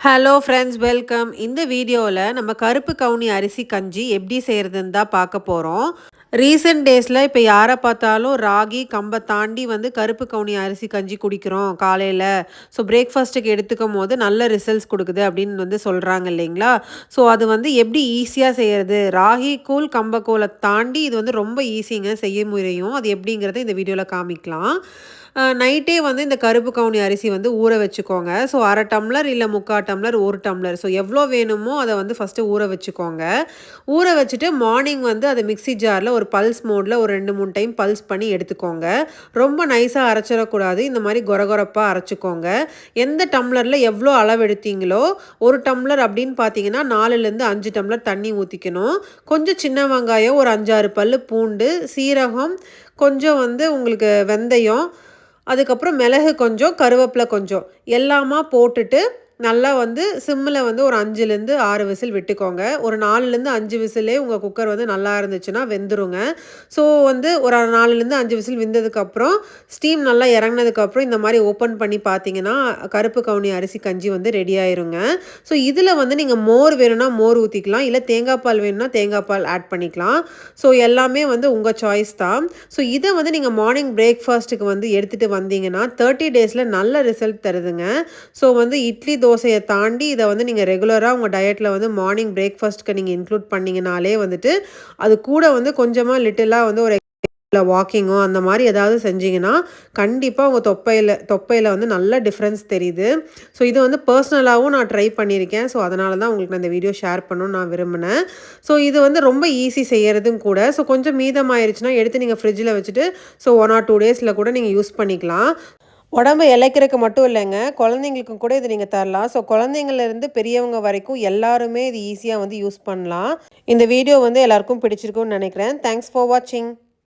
Hello friends welcome இந்த வீடியோவில் நம்ம கருப்பு கவுனி அரிசி கஞ்சி எப்படி செய்கிறதுன்னு தான் பார்க்க போகிறோம் ரீசெண்ட் டேஸில் இப்போ யாரை பார்த்தாலும் ராகி கம்பை தாண்டி வந்து கருப்பு கவுனி அரிசி கஞ்சி குடிக்கிறோம் காலையில். ஸோ பிரேக்ஃபாஸ்ட்டுக்கு எடுத்துக்கும் போது நல்ல ரிசல்ட்ஸ் கொடுக்குது அப்படின்னு வந்து சொல்கிறாங்க இல்லைங்களா? ஸோ அது வந்து எப்படி ஈஸியாக செய்கிறது ராகி கூழ் கம்பக்கூலை தாண்டி இது வந்து ரொம்ப ஈஸிங்க செய்ய முறையும் அது எப்படிங்கிறத இந்த வீடியோவில் காமிக்கலாம். நைட்டே வந்து இந்த கருப்பு கவுனி அரிசி வந்து ஊற வச்சுக்கோங்க. ஸோ அரை டம்ளர் இல்லை முக்கால் டம்ளர் ஒரு டம்ளர். ஸோ எவ்வளோ வேணுமோ அதை வந்து ஃபஸ்ட்டு ஊற வச்சுக்கோங்க. ஊற வச்சுட்டு மார்னிங் வந்து அதை மிக்ஸி ஜாரில் ஒரு பல்ஸ் மோடில் ஒரு ரெண்டு மூணு டைம் பல்ஸ் பண்ணி எடுத்துக்கோங்க. ரொம்ப நைஸாக அரைச்சிடக்கூடாது. இந்த மாதிரி கொரகொரப்பாக அரைச்சிக்கோங்க. எந்த டம்ளரில் எவ்வளோ அளவு எடுத்தீங்களோ ஒரு டம்ளர் அப்படின்னு பார்த்தீங்கன்னா நாலுலேருந்து அஞ்சு டம்ளர் தண்ணி ஊற்றிக்கணும் கொஞ்சம் சின்ன வெங்காயம் ஒரு அஞ்சாறு பல் பூண்டு சீரகம் கொஞ்சம் வந்து உங்களுக்கு வெந்தயம் அதுக்கப்புறம் மிளகு கொஞ்சம் கருவேப்பிலை கொஞ்சம். எல்லாமா போட்டுட்டு நல்லா வந்து சிம்மில் வந்து ஒரு அஞ்சுலேருந்து ஆறு விசில் விட்டுக்கோங்க. ஒரு நாலுலேருந்து அஞ்சு விசிலே உங்கள் குக்கர் வந்து நல்லா இருந்துச்சுன்னா வெந்துருங்க. ஸோ வந்து ஒரு நாலுலேருந்து அஞ்சு விசில் வெந்ததுக்கப்புறம் ஸ்டீம் நல்லா இறங்கினதுக்கப்புறம் இந்த மாதிரி ஓப்பன் பண்ணி பார்த்தீங்கன்னா கருப்பு கவுனி அரிசி கஞ்சி வந்து ரெடி ஆயிருங்க. ஸோ இதில் வந்து நீங்கள் மோர் வேணும்னா மோர் ஊற்றிக்கலாம் இல்லை தேங்காய் பால் வேணும்னா தேங்காய் பால் ஆட் பண்ணிக்கலாம். ஸோ எல்லாமே வந்து உங்கள் சாய்ஸ் தான். ஸோ இதை வந்து நீங்கள் மார்னிங் பிரேக்ஃபாஸ்ட்டுக்கு வந்து எடுத்துகிட்டு வந்தீங்கன்னா தேர்ட்டி டேஸில் நல்ல ரிசல்ட் தருதுங்க. ஸோ வந்து இட்லி தோசையை தாண்டி இதை வந்து நீங்கள் ரெகுலராக உங்கள் டயட்டில் வந்து மார்னிங் பிரேக்ஃபாஸ்ட்க்கு நீங்கள் இன்க்ளூட் பண்ணிங்கனாலே வந்துட்டு அது கூட வந்து கொஞ்சமாக லிட்டிலாக வந்து ஒரு இல்லை வாக்கிங்கோ அந்த மாதிரி ஏதாவது செஞ்சிங்கன்னா கண்டிப்பாக உங்கள் தொப்பையில் தொப்பையில் வந்து நல்ல டிஃப்ரென்ஸ் தெரியுது. ஸோ இது வந்து பர்சனலாகவும் நான் ட்ரை பண்ணியிருக்கேன். ஸோ அதனால தான் உங்களுக்கு நான் இந்த வீடியோ ஷேர் பண்ணணும்னு நான் விரும்பினேன். ஸோ இது வந்து ரொம்ப ஈஸி செய்கிறதும் கூட. ஸோ கொஞ்சம் மீதமாயிருச்சுன்னா எடுத்து நீங்கள் ஃப்ரிட்ஜில் வச்சுட்டு ஸோ ஒன் ஆர் டூ டேஸில் கூட நீங்கள் யூஸ் பண்ணிக்கலாம். உடம்பு இழைக்கிறதுக்கு மட்டும் இல்லைங்க. குழந்தைங்களுக்கும் கூட இது நீங்கள் தரலாம். ஸோ குழந்தைங்கள்லேருந்து பெரியவங்க வரைக்கும் எல்லாருமே இது ஈஸியாக வந்து யூஸ் பண்ணலாம். இந்த வீடியோ வந்து எல்லாருக்கும் பிடிச்சிருக்கும்னு நினைக்கிறேன். தேங்க்ஸ் ஃபார் வாட்சிங்